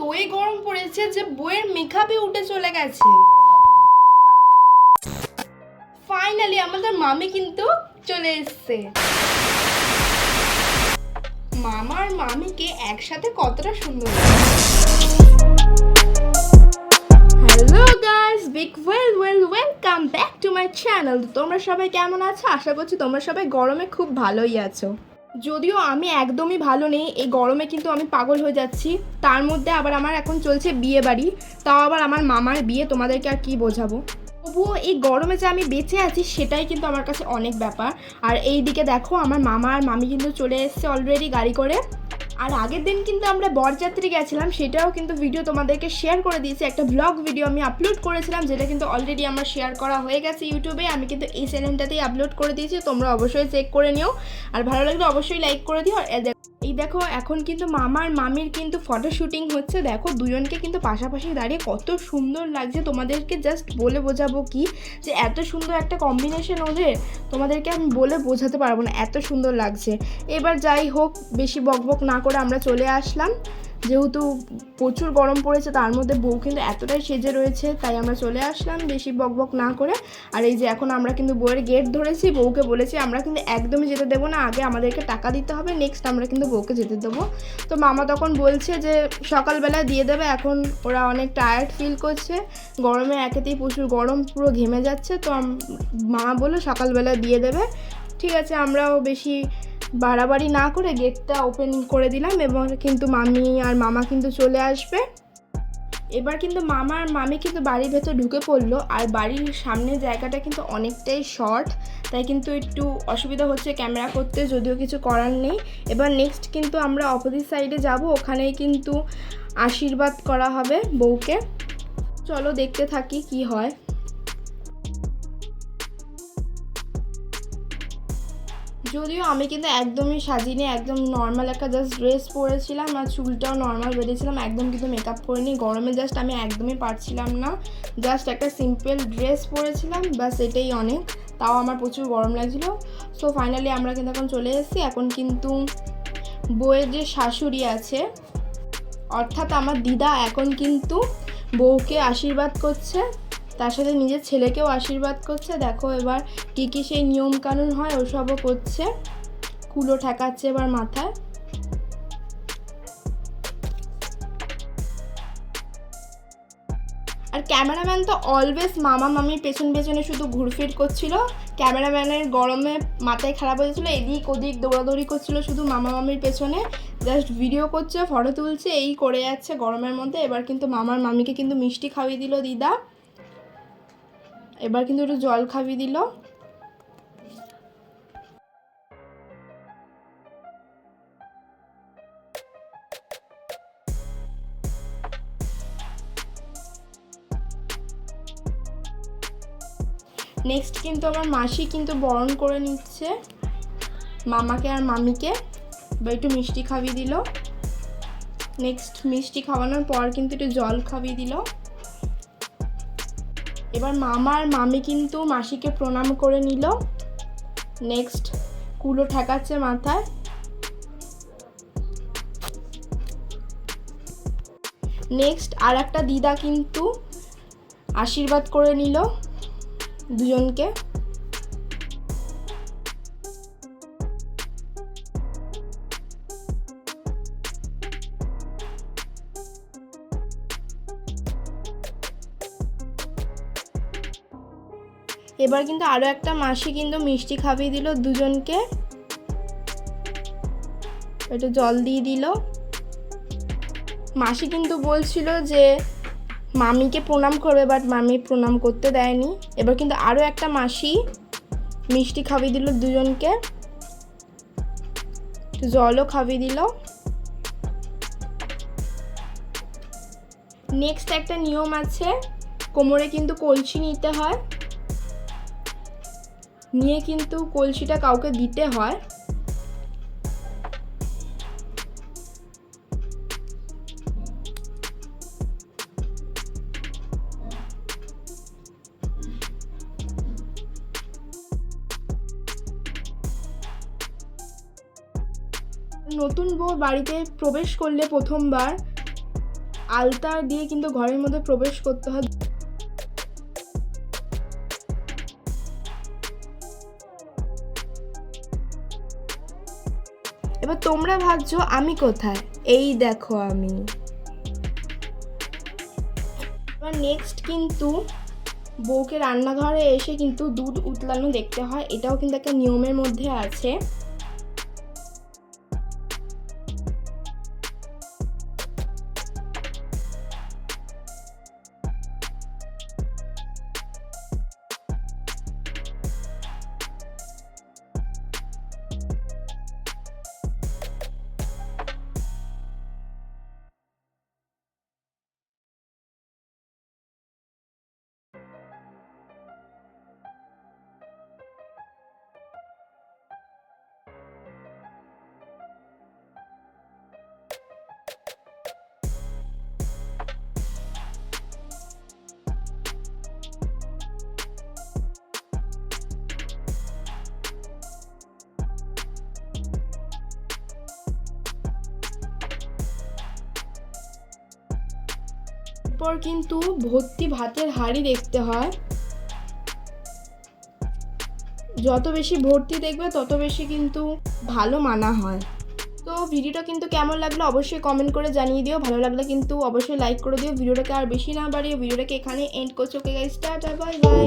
এতই গরম পড়েছে যে বইয়ের মেকআপই উঠে চলে গেছে। ফাইনালি আমাদের মামি কিন্তু চলে এসছে। মামা আর মামিকে একসাথে কতটা সুন্দর hello guys big well well welcome back to my channel তোমরা সবাই কেমন আছো? আশা করছি তোমরা সবাই গরমে খুব ভালোই আছো। যদিও আমি একদমই ভালো নেই, এই গরমে কিন্তু আমি পাগল হয়ে যাচ্ছি। তার মধ্যে আবার আমার এখন চলছে বিয়ে বাড়ি, তাও আবার আমার মামার বিয়ে, তোমাদেরকে আর কি বোঝাবো? তবুও এই গরমে যে আমি বেঁচে আছি, সেটাই কিন্তু আমার কাছে অনেক ব্যাপার। আর এই দিকে দেখো, আমার মামা আর মামি কিন্তু চলে এসছে অলরেডি গাড়ি করে। আর আগের দিন কিন্তু আমরা বরযাত্রী গেছিলাম, সেটাও কিন্তু ভিডিও তোমাদেরকে শেয়ার করে দিয়েছি। একটা ব্লগ ভিডিও আমি আপলোড করেছিলাম, যেটা কিন্তু অলরেডি আমার শেয়ার করা হয়ে গেছে ইউটিউবে আমি কিন্তু এই চ্যানেলটাতেই আপলোড করে দিয়েছি, তোমরা অবশ্যই চেক করে নিও। আর ভালো লাগলে অবশ্যই লাইক করে দিও। আর এই দেখো, এখন কিন্তু মামার মামির কিন্তু ফটো শুটিং হচ্ছে। দেখো, দুজনকে কিন্তু পাশাপাশি দাঁড়িয়ে কত সুন্দর লাগছে। তোমাদেরকে জাস্ট বলে বোঝাবো কি, যে এত সুন্দর একটা কম্বিনেশন ওদের তোমাদেরকে আমি বলে বোঝাতে পারব না, এত সুন্দর লাগছে। এবার যাই হোক, বেশি বকবক না করে আমরা চলে আসলাম। যেহেতু প্রচুর গরম পড়েছে, তার মধ্যে বউ কিন্তু এতটাই সেজে রয়েছে, তাই আমরা চলে আসলাম বেশি বক বক না করে। আর এই যে এখন আমরা কিন্তু বউয়ের গেট ধরেছি, বউকে বলেছি আমরা কিন্তু একদমই যেতে দেবো না, আগে আমাদেরকে টাকা দিতে হবে নেক্সট আমরা কিন্তু বউকে যেতে দেবো। তো মামা তখন বলছে যে সকালবেলা দিয়ে দেবে, এখন ওরা অনেক টায়ার্ড ফিল করছে। গরমে একেতেই প্রচুর গরম, পুরো ঘেমে যাচ্ছে, তো মামা বলল সকালবেলা দিয়ে দেবে। ঠিক আছে, আমরাও বেশি বাড়াবাড়ি না করে গেটটা ওপেন করে দিলাম এবং কিন্তু মামি আর মামা কিন্তু চলে আসবে। এবার কিন্তু মামা আর মামি কিন্তু বাড়ির ভেতর ঢুকে পড়ল। আর বাড়ির সামনের জায়গাটা কিন্তু অনেকটাই শর্ট তাই কিন্তু একটু অসুবিধা হচ্ছে ক্যামেরা করতে, যদিও কিছু করার নেই। এবার নেক্সট কিন্তু আমরা অপোজিট সাইডে যাব, ওখানেই কিন্তু আশীর্বাদ করা হবে বউকে। চলো দেখতে থাকি কি হয়। যদিও আমি কিন্তু একদমই সাজিনি, একদম নর্মাল একটা জাস্ট ড্রেস পরেছিলাম আর চুলটাও নর্মাল বেঁধেছিলাম, একদম কিন্তু মেকআপ করিনি। গরমে জাস্ট আমি একদমই পারছিলাম না। জাস্ট একটা সিম্পল ড্রেস পরেছিলাম, ব্যাস এটাই অনেক। তাও আমার প্রচুর গরম লাগছিল। সো ফাইনালি আমরা কিন্তু এখন চলে এসেছি। এখন কিন্তু বউয়ের যে শাশুড়ি আছে, অর্থাৎ আমার দিদা এখন কিন্তু বউকে আশীর্বাদ করছে। তার সাথে নিজের ছেলেকেও আশীর্বাদ করছে। দেখো এবার কী কী সেই নিয়ম কানুন হয়, ওসবও করছে। কুলো ঠেকাচ্ছে এবার মাথায়। আর ক্যামেরাম্যান তো অলওয়েজ মামা মামির পেছন পেছনে শুধু ঘুরফির করছিল। ক্যামেরাম্যানের গরমে মাথায় খারাপ হয়েছিল এদিক ওদিক দৌড়াদৌড়ি করছিল শুধু মামা মামির পেছনে। জাস্ট ভিডিও করছে ফটো তুলছে, এই করে যাচ্ছে গরমের মধ্যে। এবার কিন্তু মামার মামিকে কিন্তু মিষ্টি খাইয়ে দিল দিদা। এবার কিন্তু একটু জল খাইয়ে দিল। নেক্সট কিন্তু আমার মাসি কিন্তু বরণ করে নিচ্ছে। মামাকে আর মামিকে। এবার একটু মিষ্টি খাইয়ে দিল। নেক্সট মিষ্টি খাওয়ানোর পর কিন্তু একটু জল খাইয়ে দিল। এবার মামা আর মামি কিন্তু মাসিকে প্রণাম করে নিল। নেক্সট, কুলো ঠেকাচ্ছে মাথায়। নেক্সট আর একটা দিদা কিন্তু আশীর্বাদ করে নিল দুজনকে। এবার কিন্তু আরও একটা মাসি কিন্তু মিষ্টি খাইয়ে দিল দুজনকে। একটু জল দিয়ে দিল। মাসি কিন্তু বলছিল যে, মামিকে প্রণাম করবে বাট মামি প্রণাম করতে দেয়নি। এবার কিন্তু আরও একটা মাসি মিষ্টি খাইয়ে দিল দুজনকে। জলও খাইয়ে দিল। নেক্সট একটা নিয়ম আছে, কোমরে কিন্তু কলসি নিতে হয়। নিয়ে কিন্তু কলসিটা কাউকে দিতে হয়। নতুন বউ বাড়িতে প্রবেশ করলে প্রথমবার আলতা দিয়ে কিন্তু ঘরের মধ্যে প্রবেশ করতে হয়। এবার তোমরা ভাবছ আমি কোথায়? এই দেখো আমি। এবার নেক্সট কিন্তু বউকে রান্নাঘরে এসে কিন্তু দুধ উতলানো দেখতে হয়। এটাও কিন্তু একটা নিয়মের মধ্যে আছে। এরপর কিন্তু ভর্তি ভাতের হাড়ি দেখতে হয়। যত বেশি ভর্তি দেখবে, তত বেশি কিন্তু ভালো মানা হয়। তো ভিডিওটা কিন্তু কেমন লাগল অবশ্যই কমেন্ট করে জানিয়ে দিও। ভালো লাগলে কিন্তু অবশ্যই লাইক করে দিও। ভিডিওটাকে আর বেশি না বাড়িয়ে ভিডিওটাকে এখানে এন্ড করছ। Okay guys tata bye bye